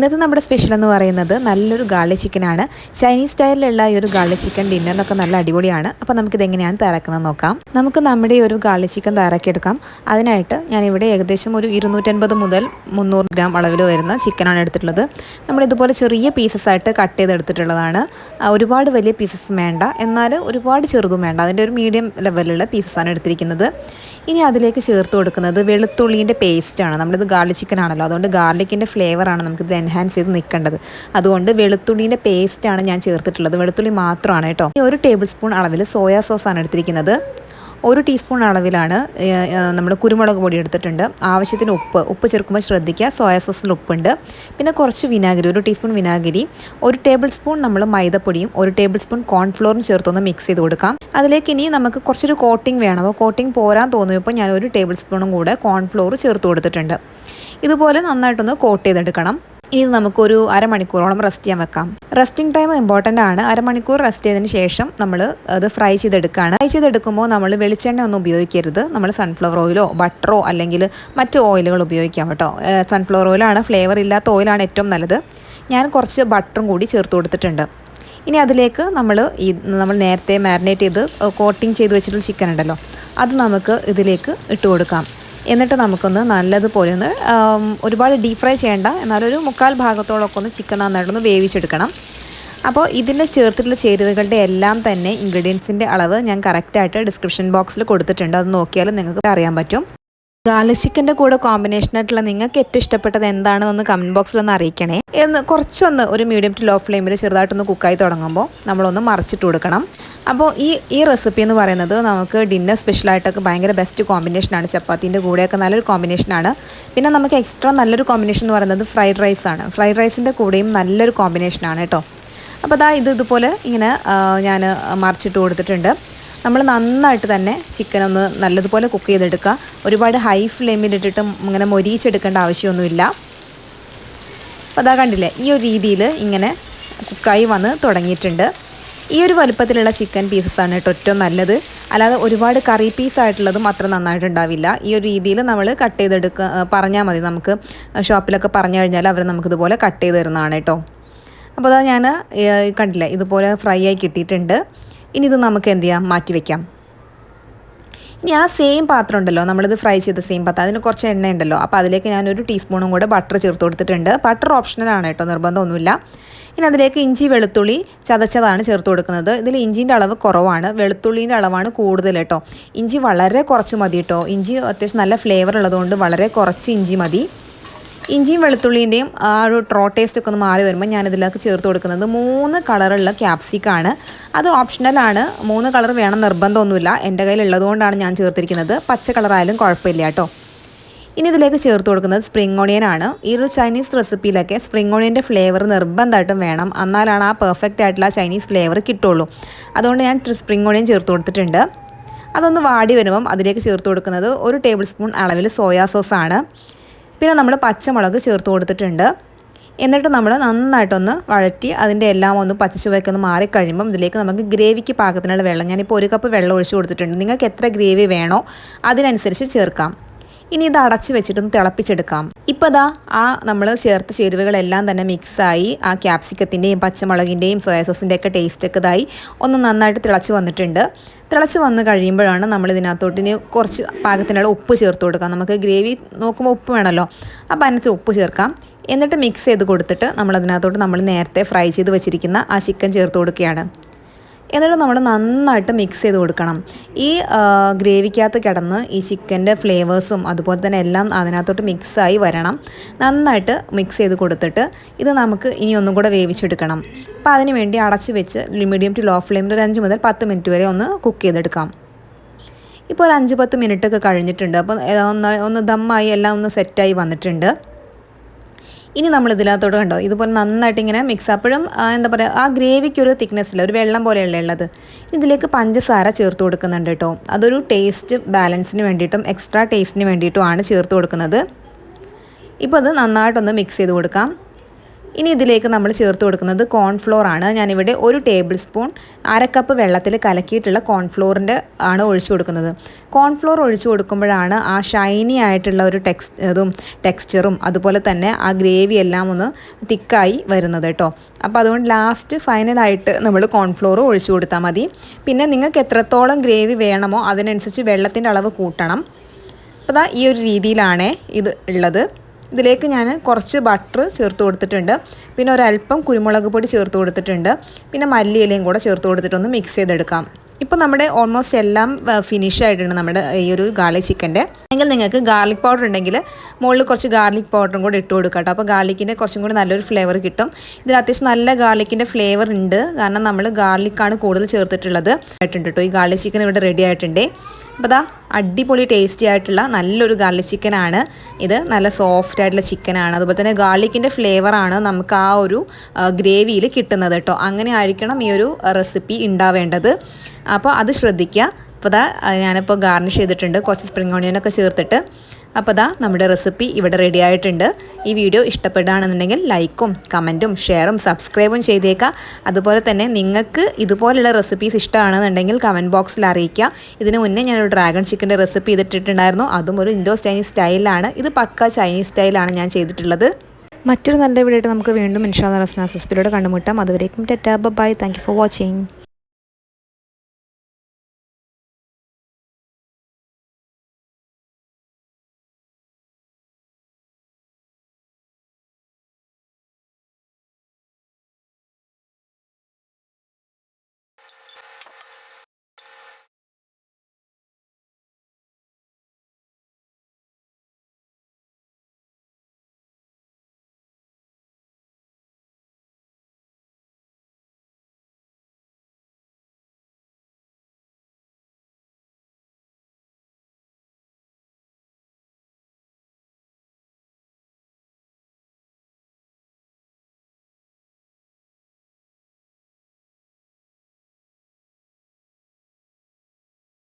ഇന്നത്തെ നമ്മുടെ സ്പെഷ്യൽ എന്ന് പറയുന്നത് നല്ലൊരു ഗാർലി ചിക്കനാണ് ചൈനീസ് സ്റ്റൈലിലുള്ള ഈ ഒരു ഗാർലി ചിക്കൻ ഡിന്നറിനൊക്കെ നല്ല അടിപൊളിയാണ്. അപ്പോൾ നമുക്കിത് എങ്ങനെയാണ് തയ്യാറാക്കുന്നത് നോക്കാം. നമുക്ക് നമ്മുടെ ഒരു ഗാർലി ചിക്കൻ തയ്യാറാക്കിയെടുക്കാം. അതിനായിട്ട് ഞാനിവിടെ ഏകദേശം ഒരു ഇരുന്നൂറ്റൻപത് മുതൽ മുന്നൂറ് ഗ്രാം അളവിൽ വരുന്ന ചിക്കനാണ് എടുത്തിട്ടുള്ളത്. നമ്മൾ ഇതുപോലെ ചെറിയ പീസസ് ആയിട്ട് കട്ട് ചെയ്തെടുത്തിട്ടുള്ളതാണ്. ഒരുപാട് വലിയ പീസസ് വേണ്ട. എന്നാൽ ഒരുപാട് ചെറുതും വേണ്ട. അതിന്റെ ഒരു മീഡിയം ലെവലിലുള്ള പീസസാണ് എടുത്തിരിക്കുന്നത്. ഇനി അതിലേക്ക് ചേർത്ത് കൊടുക്കുന്നത് വെളുത്തുള്ളിന്റെ പേസ്റ്റാണ് നമ്മളിത് ഗാർലിക് ചിക്കൻ ആണല്ലോ. അതുകൊണ്ട് ഗാർലിക്കിന്റെ ഫ്ലേവറാണ് നമുക്കിത് എൻഹാൻസ് ചെയ്ത് നിൽക്കേണ്ടത്. അതുകൊണ്ട് വെളുത്തുള്ളിന്റെ പേസ്റ്റാണ് ഞാൻ ചേർത്തിട്ടുള്ളത്. വെളുത്തുള്ളി മാത്രമാണ് കേട്ടോ. ഒരു ടേബിൾ സ്പൂൺ അളവിൽ സോയാ സോസാണ് എടുത്തിരിക്കുന്നത്. ഒരു ടീസ്പൂൺ അളവിലാണ് നമ്മൾ കുരുമുളക് പൊടി എടുത്തിട്ടുണ്ട്. ആവശ്യത്തിന് ഉപ്പ് ഉപ്പ് ചേർക്കുമ്പോൾ ശ്രദ്ധിക്കുക. സോയ സോസിൽ ഉപ്പുണ്ട്. പിന്നെ കുറച്ച് വിനാഗിരി ഒരു ടീസ്പൂൺ വിനാഗിരി ഒരു ടേബിൾ സ്പൂൺ നമ്മൾ മൈദപ്പൊടിയും ഒരു ടേബിൾ സ്പൂൺ കോൺഫ്ലോറും ചേർത്തൊന്ന് മിക്സ് ചെയ്ത് കൊടുക്കാം. അതിലേക്ക് ഇനി നമുക്ക് കുറച്ചൊരു കോട്ടിംഗ് വേണം. അപ്പോൾ കോട്ടിംഗ് പോരാൻ തോന്നിയപ്പോൾ ഞാൻ ഒരു ടേബിൾ സ്പൂണും കൂടെ കോൺഫ്ലോർ ചേർത്ത് കൊടുത്തിട്ടുണ്ട്. ഇതുപോലെ നന്നായിട്ടൊന്ന് കോട്ട് ചെയ്തെടുക്കണം. ഇനി നമുക്കൊരു അരമണിക്കൂറോളം റെസ്റ്റ് ചെയ്യാൻ വെക്കാം. റെസ്റ്റിംഗ് ടൈം ഇമ്പോർട്ടന്റ് ആണ്. അരമണിക്കൂർ റെസ്റ്റ് ചെയ്തതിന് ശേഷം നമ്മൾ അത് ഫ്രൈ ചെയ്തെടുക്കുകയാണ് ഫ്രൈ ചെയ്തെടുക്കുമ്പോൾ നമ്മൾ വെളിച്ചെണ്ണ ഒന്നും ഉപയോഗിക്കരുത്. നമ്മൾ സൺഫ്ലവർ ഓയിലോ ബട്ടറോ അല്ലെങ്കിൽ മറ്റ് ഓയിലുകൾ ഉപയോഗിക്കാം കേട്ടോ. സൺഫ്ലവർ ഓയിലാണ് ഫ്ലേവർ ഇല്ലാത്ത ഓയിലാണ് ഏറ്റവും നല്ലത്. ഞാൻ കുറച്ച് ബട്ടറും കൂടി ചേർത്ത് കൊടുത്തിട്ടുണ്ട്. ഇനി അതിലേക്ക് നമ്മൾ ഈ നമ്മൾ നേരത്തെ മാരിനേറ്റ് ചെയ്ത് കോട്ടിങ് ചെയ്ത് വെച്ചിട്ടുള്ള ചിക്കൻ ഉണ്ടല്ലോ. അത് നമുക്ക് ഇതിലേക്ക് ഇട്ട് കൊടുക്കാം. എന്നിട്ട് നമുക്കൊന്ന് നല്ലതുപോലെ ഒന്ന് ഒരുപാട് ഡീപ് ഫ്രൈ ചെയ്യേണ്ട. എന്നാലൊരു മുക്കാൽ ഭാഗത്തോളമൊക്കെ ഒന്ന് ചിക്കൻ നന്നായിട്ടൊന്ന് വേവിച്ചെടുക്കണം. അപ്പോൾ ഇതിന്റെ ചേർത്തിട്ടുള്ള ചേരുവകളുടെ എല്ലാം തന്നെ ഇൻഗ്രീഡിയൻസിന്റെ അളവ് ഞാൻ കറക്റ്റായിട്ട് ഡിസ്ക്രിപ്ഷൻ ബോക്സിൽ കൊടുത്തിട്ടുണ്ട്. അത് നോക്കിയാൽ നിങ്ങൾക്ക് അറിയാൻ പറ്റും. ഗാർലിക് ചിക്കന്റെ കൂടെ കോമ്പിനേഷൻ ആയിട്ടുള്ള നിങ്ങൾക്ക് ഏറ്റവും ഇഷ്ടപ്പെട്ടത് എന്താണെന്നൊന്ന് കമന്റ് ബോക്സിൽ ഒന്ന് അറിയിക്കണേ. എന്ന് കുറച്ചൊന്ന് ഒരു മീഡിയം ടു ലോ ഫ്ലെയിമിൽ ചെറുതായിട്ടൊന്ന് കുക്കായി തുടങ്ങുമ്പോൾ നമ്മളൊന്ന് മറിച്ചിട്ട് കൊടുക്കണം. അപ്പോൾ ഈ ഈ റെസിപ്പി എന്ന് പറയുന്നത് നമുക്ക് ഡിന്നർ സ്പെഷ്യലായിട്ടൊക്കെ ഭയങ്കര ബെസ്റ്റ് കോമ്പിനേഷനാണ് ചപ്പാത്തിന്റെ കൂടെയൊക്കെ നല്ലൊരു കോമ്പിനേഷനാണ് പിന്നെ നമുക്ക് എക്സ്ട്രാ നല്ലൊരു കോമ്പിനേഷൻ എന്ന് പറയുന്നത് ഫ്രൈഡ് റൈസാണ് ഫ്രൈഡ് റൈസിന്റെ കൂടെയും നല്ലൊരു കോമ്പിനേഷനാണ് കേട്ടോ. അപ്പോൾ അതാ ഇത് ഇതുപോലെ ഇങ്ങനെ ഞാൻ മറിച്ചിട്ട് കൊടുത്തിട്ടുണ്ട്. നമ്മൾ നന്നായിട്ട് തന്നെ ചിക്കൻ ഒന്ന് നല്ലതുപോലെ കുക്ക് ചെയ്തെടുക്കുക. ഒരുപാട് ഹൈ ഫ്ലെയിമിലിട്ടിട്ട് ഇങ്ങനെ മൊരിയിച്ചെടുക്കേണ്ട ആവശ്യമൊന്നുമില്ല. അപ്പോൾ അതാ കണ്ടില്ലേ ഈ ഒരു രീതിയിൽ ഇങ്ങനെ കുക്കായി വന്ന് തുടങ്ങിയിട്ടുണ്ട്. ഈ ഒരു വലുപ്പത്തിലുള്ള ചിക്കൻ പീസസാണ് കേട്ടോ ഏറ്റവും നല്ലത്. അല്ലാതെ ഒരുപാട് കറി പീസ് പീസായിട്ടുള്ളതും അത്ര നന്നായിട്ടുണ്ടാവില്ല. ഈ ഒരു രീതിയിൽ നമ്മൾ കട്ട് ചെയ്തെടുക്കുക പറഞ്ഞാൽ മതി. നമുക്ക് ഷോപ്പിലൊക്കെ പറഞ്ഞു കഴിഞ്ഞാൽ അവർ നമുക്കിതുപോലെ കട്ട് ചെയ്ത് തരുന്നതാണ് കേട്ടോ അപ്പോൾ അതാ ഞാൻ കണ്ടില്ലേ ഇതുപോലെ ഫ്രൈ ആയി കിട്ടിയിട്ടുണ്ട്. ഇനി ഇത് നമുക്ക് എന്ത് ചെയ്യാം മാറ്റി വെക്കാം. ഇനി ആ സെയിം പാത്രം ഉണ്ടല്ലോ നമ്മളിത് ഫ്രൈ ചെയ്ത സെയിം പാത്രം അതിന് കുറച്ച് എണ്ണ ഉണ്ടല്ലോ അപ്പോൾ അതിലേക്ക് ഞാൻ ഒരു ടീസ്പൂണും കൂടെ ബട്ടർ ചേർത്ത് കൊടുത്തിട്ടുണ്ട്. ബട്ടർ ഓപ്ഷണലാണ് കേട്ടോ നിർബന്ധമൊന്നുമില്ല. ഇനി അതിലേക്ക് ഇഞ്ചി വെളുത്തുള്ളി ചതച്ചതാണ് ചേർത്ത് കൊടുക്കുന്നത്. ഇതിൽ ഇഞ്ചിന്റെ അളവ് കുറവാണ് വെളുത്തുള്ളീന്റെ അളവാണ് കൂടുതൽ കേട്ടോ. ഇഞ്ചി വളരെ കുറച്ച് മതി കേട്ടോ. ഇഞ്ചി അത്യാവശ്യം നല്ല ഫ്ലേവർ ഉള്ളതുകൊണ്ട് വളരെ കുറച്ച് ഇഞ്ചി മതി. ഇഞ്ചിയും വെളുത്തുള്ളിന്റെയും ആ ഒരു ട്രോ ടേസ്റ്റ് ഒക്കെ ഒന്ന് മാറി വരുമ്പോൾ ഞാൻ ഇതിലേക്ക് ചേർത്ത് കൊടുക്കുന്നത്. മൂന്ന് കളറുള്ള ക്യാപ്സിക്കാണ് അത് ഓപ്ഷണലാണ് മൂന്ന് കളർ വേണം നിർബന്ധമൊന്നുമില്ല. എന്റെ കയ്യിൽ ഉള്ളതുകൊണ്ടാണ് ഞാൻ ചേർത്തിരിക്കുന്നത്. പച്ച കളറായാലും കുഴപ്പമില്ല കേട്ടോ. ഇനി ഇതിലേക്ക് ചേർത്ത് കൊടുക്കുന്നത് സ്പ്രിംഗ് ഓണിയൻ ആണ്. ഈ ഒരു ചൈനീസ് റെസിപ്പിയിലൊക്കെ സ്പ്രിംഗ് ഓണിയന്റെ ഫ്ലേവർ നിർബന്ധമായിട്ടും വേണം. എന്നാലാണ് ആ പെർഫെക്റ്റ് ആയിട്ടുള്ള ചൈനീസ് ഫ്ലേവർ കിട്ടുള്ളൂ. അതുകൊണ്ട് ഞാൻ സ്പ്രിംഗ് ഓണിയൻ ചേർത്ത് കൊടുത്തിട്ടുണ്ട്. അതൊന്ന് വാടി വരുമ്പം അതിലേക്ക് ചേർത്ത് കൊടുക്കുന്നത് ഒരു ടേബിൾ സ്പൂൺ അളവിൽ സോയാ സോസാണ് പിന്നെ നമ്മൾ പച്ചമുളക് ചേർത്ത് കൊടുത്തിട്ടുണ്ട്. എന്നിട്ട് നമ്മൾ നന്നായിട്ടൊന്ന് വഴറ്റി അതിന്റെ എല്ലാം ഒന്ന് പച്ചച്ചുവയ്ക്ക് ഒന്ന് മാറിക്കഴിയുമ്പം ഇതിലേക്ക് നമുക്ക് ഗ്രേവിക്ക് പാകത്തിനുള്ള വെള്ളം ഞാനിപ്പോൾ ഒരു കപ്പ് വെള്ളം ഒഴിച്ച് കൊടുത്തിട്ടുണ്ട്. നിങ്ങൾക്ക് എത്ര ഗ്രേവി വേണോ അതിനനുസരിച്ച് ചേർക്കാം. ഇനി ഇത് അടച്ചു വെച്ചിട്ടൊന്ന് തിളപ്പിച്ചെടുക്കാം. ഇപ്പോൾ ദാ ആ നമ്മൾ ചേർത്ത ചേരുവകളെല്ലാം തന്നെ മിക്സായി ആ ക്യാപ്സിക്കത്തിന്റെയും പച്ചമുളകിന്റെയും സോയാ സോസിന്റെ ഒക്കെ ടേസ്റ്റൊക്കെ ഇതായി ഒന്ന് നന്നായിട്ട് തിളച്ച് വന്നിട്ടുണ്ട്. തിളച്ച് വന്ന് കഴിയുമ്പോഴാണ് നമ്മൾ ഇതിനകത്തോട്ടിന് കുറച്ച് പാകത്തിനുള്ള ഉപ്പ് ചേർത്ത് കൊടുക്കാം നമുക്ക് ഗ്രേവി നോക്കുമ്പോൾ ഉപ്പ് വേണമല്ലോ. അപ്പോൾ അതിനകത്ത് ഉപ്പ് ചേർക്കാം. എന്നിട്ട് മിക്സ് ചെയ്ത് കൊടുത്തിട്ട് നമ്മൾ അതിനകത്തോട്ട് നമ്മൾ നേരത്തെ ഫ്രൈ ചെയ്ത് വെച്ചിരിക്കുന്ന ആ ചിക്കൻ ചേർത്ത് കൊടുക്കുകയാണ്. എന്നിട്ട് നമ്മൾ നന്നായിട്ട് മിക്സ് ചെയ്ത് കൊടുക്കണം. ഈ ഗ്രേവിക്കകത്ത് കിടന്ന് ഈ ചിക്കന്റെ ഫ്ലേവേഴ്സും അതുപോലെ തന്നെ എല്ലാം അതിനകത്തോട്ട് മിക്സായി വരണം. നന്നായിട്ട് മിക്സ് ചെയ്ത് കൊടുത്തിട്ട് ഇത് നമുക്ക് ഇനി ഒന്നും കൂടെ വേവിച്ചെടുക്കണം. അപ്പോൾ അതിന് വേണ്ടി അടച്ച് വെച്ച് മീഡിയം ടു ലോ ഫ്ലെയിമിൽ ഒരു അഞ്ച് മുതൽ പത്ത് മിനിറ്റ് വരെ ഒന്ന് കുക്ക് ചെയ്തെടുക്കാം. ഇപ്പോൾ ഒരു അഞ്ച് പത്ത് മിനിറ്റൊക്കെ കഴിഞ്ഞിട്ടുണ്ട്. അപ്പോൾ ഒന്ന് ഒന്ന് ദമ്മായി എല്ലാം ഒന്ന് സെറ്റായി വന്നിട്ടുണ്ട്. ഇനി നമ്മൾ ഇതിനകത്തോട്ട് കണ്ടോ ഇതുപോലെ നന്നായിട്ട് ഇങ്ങനെ മിക്സ് അപ്പോഴും എന്താ പറയുക ആ ഗ്രേവിക്ക് ഒരു തിക്നെസ് ഇല്ല ഒരു വെള്ളം പോലെയല്ല ഉള്ളത്. ഇതിലേക്ക് പഞ്ചസാര ചേർത്ത് കൊടുക്കുന്നുണ്ട് കേട്ടോ. അതൊരു ടേസ്റ്റ് ബാലൻസിന് വേണ്ടിയിട്ടും എക്സ്ട്രാ ടേസ്റ്റിന് വേണ്ടിയിട്ടുമാണ് ചേർത്ത് കൊടുക്കുന്നത്. ഇപ്പോൾ അത് നന്നായിട്ടൊന്ന് മിക്സ് ചെയ്ത് കൊടുക്കാം. ഇനി ഇതിലേക്ക് നമ്മൾ ചേർത്ത് കൊടുക്കുന്നത് കോൺഫ്ലോർ ആണ്. ഞാനിവിടെ ഒരു ടേബിൾ സ്പൂൺ അര കപ്പ് വെള്ളത്തിൽ കലക്കിയിട്ടുള്ള കോൺഫ്ലോറിന്റെ ആണ് ഒഴിച്ചു കൊടുക്കുന്നത്. കോൺഫ്ലോർ ഒഴിച്ചു കൊടുക്കുമ്പോഴാണ് ആ ഷൈനി ആയിട്ടുള്ള ഒരു ടെക്സ് ഇതും ടെക്സ്ചറും അതുപോലെ തന്നെ ആ ഗ്രേവി എല്ലാം ഒന്ന് തിക്കായി വരുന്നത് കേട്ടോ. അപ്പോൾ അതുകൊണ്ട് ലാസ്റ്റ് ഫൈനലായിട്ട് നമ്മൾ കോൺഫ്ലോർ ഒഴിച്ചു കൊടുത്താൽ മതി. പിന്നെ നിങ്ങൾക്ക് എത്രത്തോളം ഗ്രേവി വേണമോ അതിനനുസരിച്ച് വെള്ളത്തിന്റെ അളവ് കൂട്ടണം. അപ്പോൾ ഈ ഒരു രീതിയിലാണ് ഇത് ഉള്ളത്. ഇതിലേക്ക് ഞാൻ കുറച്ച് ബട്ടർ ചേർത്ത് കൊടുത്തിട്ടുണ്ട്. പിന്നെ ഒരല്പം കുരുമുളക് പൊടി ചേർത്ത് കൊടുത്തിട്ടുണ്ട്. പിന്നെ മല്ലിയിലയും കൂടെ ചേർത്ത് കൊടുത്തിട്ടൊന്ന് മിക്സ് ചെയ്തെടുക്കാം. ഇപ്പോൾ നമ്മുടെ ഓൾമോസ്റ്റ് എല്ലാം ഫിനിഷ് ആയിട്ടുണ്ട് നമ്മുടെ ഈ ഒരു ഗാർലിക് ചിക്കന്റെ അല്ലെങ്കിൽ നിങ്ങൾക്ക് ഗാർലിക് പൗഡർ ഉണ്ടെങ്കിൽ മുകളിൽ കുറച്ച് ഗാർലിക് പൗഡറും കൂടെ ഇട്ട് കൊടുക്കാം കേട്ടോ അപ്പോൾ ഗാർലിക്കിന്റെ കുറച്ചും കൂടി നല്ലൊരു ഫ്ലേവർ കിട്ടും. ഇതിൽ അത്യാവശ്യം നല്ല ഗാർലിക്കിന്റെ ഫ്ലേവർ ഉണ്ട്. കാരണം നമ്മൾ ഗാർലിക്കാണ് കൂടുതൽ ചേർത്തിട്ടുള്ളത്. ആയിട്ടുണ്ട് കേട്ടോ ഈ ഗാർലിക് ചിക്കൻ ഇവിടെ റെഡി ആയിട്ടുണ്ട്. അപ്പോൾ ദാ അടിപൊളി ടേസ്റ്റി ആയിട്ടുള്ള നല്ലൊരു ഗാർലിക് ചിക്കനാണ് ഇത് നല്ല സോഫ്റ്റ് ആയിട്ടുള്ള ചിക്കനാണ് അതുപോലെ തന്നെ ഗാർലിക്കിന്റെ ഫ്ലേവറാണ് നമുക്ക് ആ ഒരു ഗ്രേവിയിൽ കിട്ടുന്നത് കേട്ടോ അങ്ങനെ ആയിരിക്കണം ഈ ഒരു റെസിപ്പി ഉണ്ടാവേണ്ടത് അപ്പോൾ അത് ശ്രദ്ധിക്കുക അപ്പോൾ ഇതാ ഞാനിപ്പോൾ ഗാർണിഷ് ചെയ്തിട്ടുണ്ട്. കുറച്ച് സ്പ്രിങ് ഓണിയനൊക്കെ ചേർത്തിട്ട്. അപ്പോൾ ദാ നമ്മുടെ റെസിപ്പി ഇവിടെ റെഡി ആയിട്ടുണ്ട്. ഈ വീഡിയോ ഇഷ്ടപ്പെടുകയാണെന്നുണ്ടെങ്കിൽ ലൈക്കും കമന്റും ഷെയറും സബ്സ്ക്രൈബും ചെയ്തേക്കുക അതുപോലെ തന്നെ നിങ്ങൾക്ക് ഇതുപോലുള്ള റെസിപ്പീസ് ഇഷ്ടമാണെന്നുണ്ടെങ്കിൽ കമന്റ് ബോക്സിൽ അറിയിക്കുക ഇതിന് മുന്നേ ഞാനൊരു ഡ്രാഗൺ ചിക്കന്റെ റെസിപ്പി ചെയ്തിട്ടുണ്ടായിരുന്നു അതും ഒരു ഇൻഡോ ചൈനീസ് സ്റ്റൈലാണ് ഇത് പക്ക ചൈനീസ് സ്റ്റൈലാണ് ഞാൻ ചെയ്തിട്ടുള്ളത്. മറ്റൊരു നല്ല വീഡിയോ നമുക്ക് വീണ്ടും ഇൻഷാല്ല റസ്നാ റെസിപ്പിയിലൂടെ കണ്ടുമുട്ടാം. അതുവരേക്കും ടെറ്റാ. Bye thank you for watching